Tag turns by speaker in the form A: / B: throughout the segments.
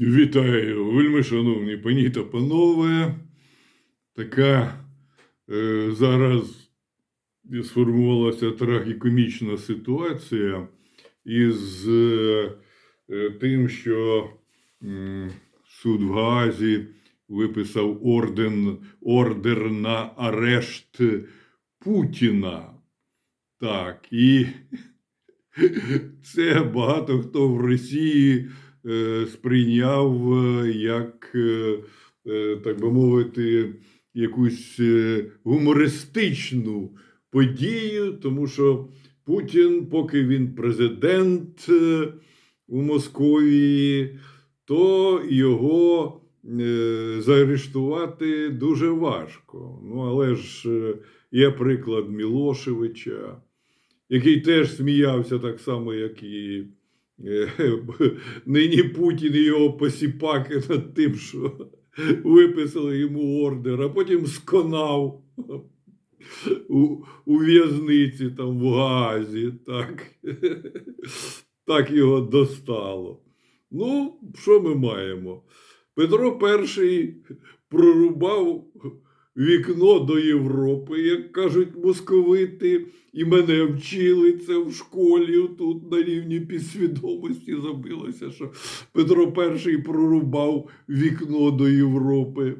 A: Вітаю, вельми шановні пані та панове. Така е, зараз сформувалася трагікомічна ситуація із е, е, тим, що м, суд в Гаазі виписав орден, ордер на арешт Путіна. Так, і це багато хто в Росії е, сприйняв е, як, е, е, так би мовити, якусь е, гумористичну подію, тому що Путін, поки він президент е, у Московії, то його е, заарештувати дуже важко. Ну, але ж е, є приклад Мілошевича, який теж сміявся так само, як і е, нині Путін і його посіпаки над тим, що виписали йому ордер, а потім сконав у, у в'язниці там в Газі. Так. так його достало. Ну, що ми маємо? Петро І прорубав вікно до Європи, як кажуть московити, і мене вчили це в школі. Тут на рівні підсвідомості забилося, що Петро І прорубав вікно до Європи,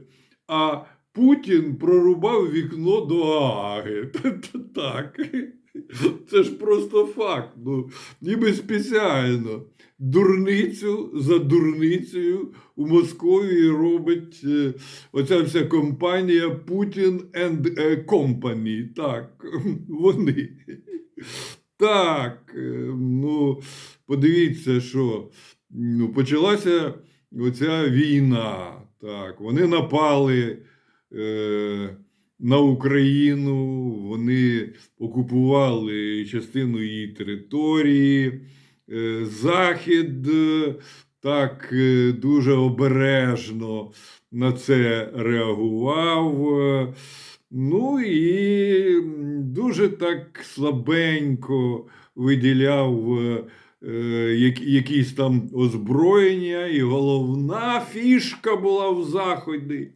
A: а Путін прорубав вікно до Гааги. Так. Це ж просто факт. Ну, ніби спеціально дурницю за дурницею у Московії робить е, оця вся компанія Putin and е, Company. Так, вони. Так, е, ну, подивіться, що ну, почалася оця війна. Так, вони напали е, на Україну, вони окупували частину її території. Е, Захід е, так е, дуже обережно на це реагував. Ну і дуже так слабенько виділяв якісь там озброєння, і головна фішка була в Заході.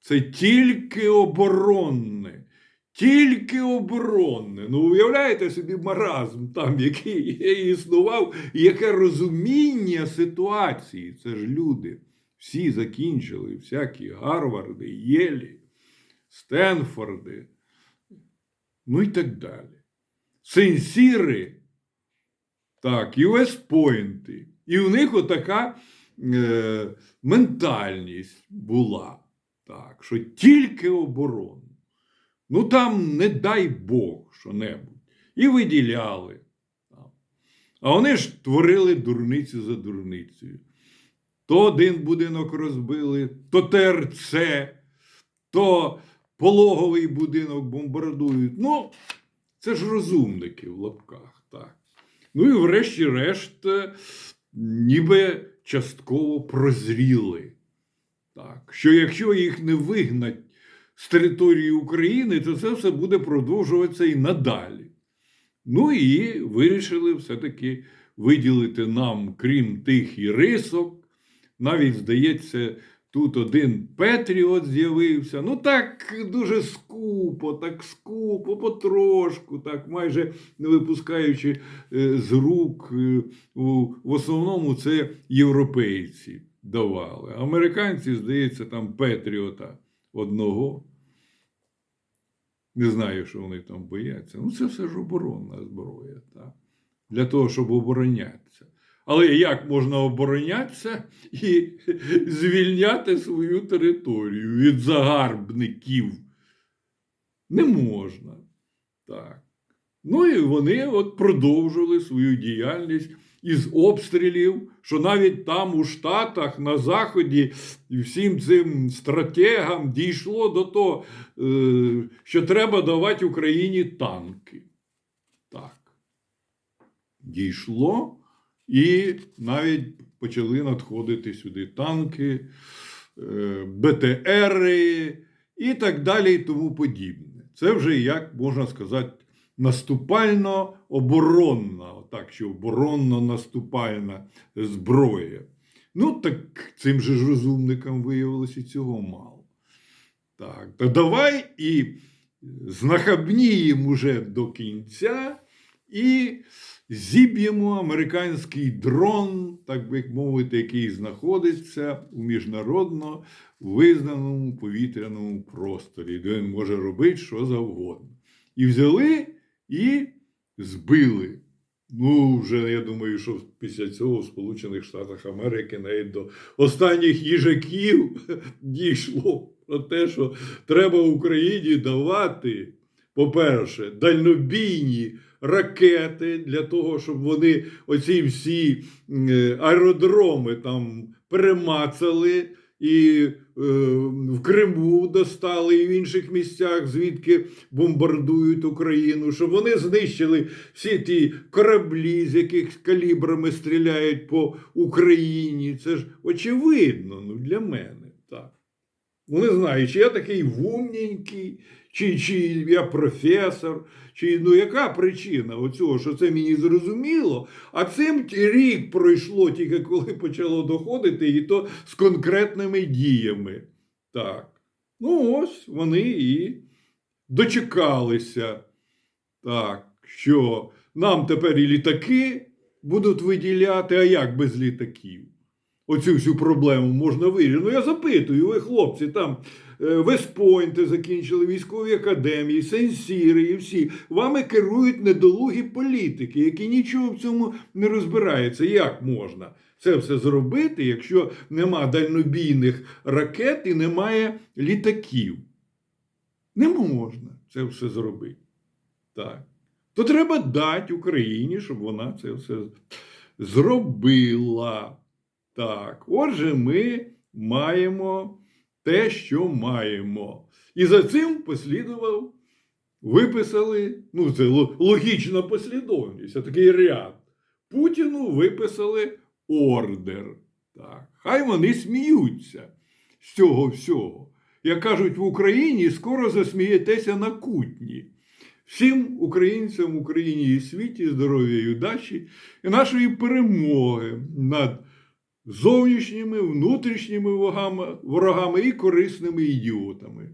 A: Це тільки оборонне. Тільки оборонне. Ну, уявляєте собі маразм там, який існував, яке розуміння ситуації. Це ж люди. Всі закінчили, всякі Гарварди, Єлі, Стенфорди, ну і так далі. Сенсіри, так, і Вестпойнти. І в них отака е, ментальність була. Так, що тільки оборона. Ну там не дай Бог що-небудь. І виділяли. А вони ж творили дурницю за дурницею. То один будинок розбили, то ТРЦ, то пологовий будинок бомбардують. Ну, це ж розумники в лапках. Так. Ну і врешті-решт, е, ніби частково прозріли. Так, що якщо їх не вигнать з території України, то це все буде продовжуватися і надалі. Ну і вирішили все-таки виділити нам, крім тих і рисок. Навіть, здається, тут один Петріот з'явився. Ну так дуже скупо, так скупо, потрошку, так майже не випускаючи е, з рук. Е, в основному це європейці давали. Американці, здається, там Петріота одного. Не знаю, що вони там бояться. Ну, це все ж оборонна зброя, так? для того, щоб оборонятися. Але як можна оборонятися і звільняти свою територію від загарбників? Не можна. Так. Ну і вони от продовжили свою діяльність із обстрілів, що навіть там у Штатах на Заході всім цим стратегам дійшло до того, е, що треба давати Україні танки. Так. Дійшло, і навіть почали надходити сюди танки, е, БТРи і так далі, і тому подібне. Це вже, як можна сказати, наступально-оборонна, так що оборонно-наступальна зброя. Ну, так цим же ж розумникам виявилося цього мало. Так, то давай і знахабніємо уже до кінця і зіб'ємо американський дрон, так би мовити, який знаходиться у міжнародно визнаному повітряному просторі, де він може робити що завгодно. І взяли і збили. Ну, вже я думаю, що після цього в Сполучених Штатах Америки навіть до останніх їжаків дійшло про те, що треба Україні давати, по-перше, дальнобійні ракети для того, щоб вони оці всі аеродроми там перемацали і е, в Криму достали, і в інших місцях, звідки бомбардують Україну, щоб вони знищили всі ті кораблі, з яких калібрами стріляють по Україні. Це ж очевидно ну, для мене. Ну, не знаю, чи я такий вумненький, чи, чи я професор, чи ну яка причина оцього, що це мені зрозуміло. А цим рік пройшло тільки коли почало доходити, і то з конкретними діями. Так. Ну, ось вони і дочекалися. Так, що нам тепер і літаки будуть виділяти, а як без літаків? Оцю всю проблему можна вирішити. Ну, я запитую, ви хлопці, там Вестпойнти закінчили, військові академії, сенсіри і всі. Вами керують недолугі політики, які нічого в цьому не розбираються. Як можна це все зробити, якщо нема дальнобійних ракет і немає літаків? Не можна це все зробити. Так. То треба дати Україні, щоб вона це все зробила. Так, отже, ми маємо те, що маємо. І за цим послідував, виписали, ну, це логічна послідовність, це такий ряд. Путіну виписали ордер. Так. Хай вони сміються з цього всього. Як кажуть в Україні, скоро засмієтеся на кутні. Всім українцям в Україні і світі здоров'я і удачі і нашої перемоги над зовнішніми, внутрішніми ворогами, і корисними ідіотами.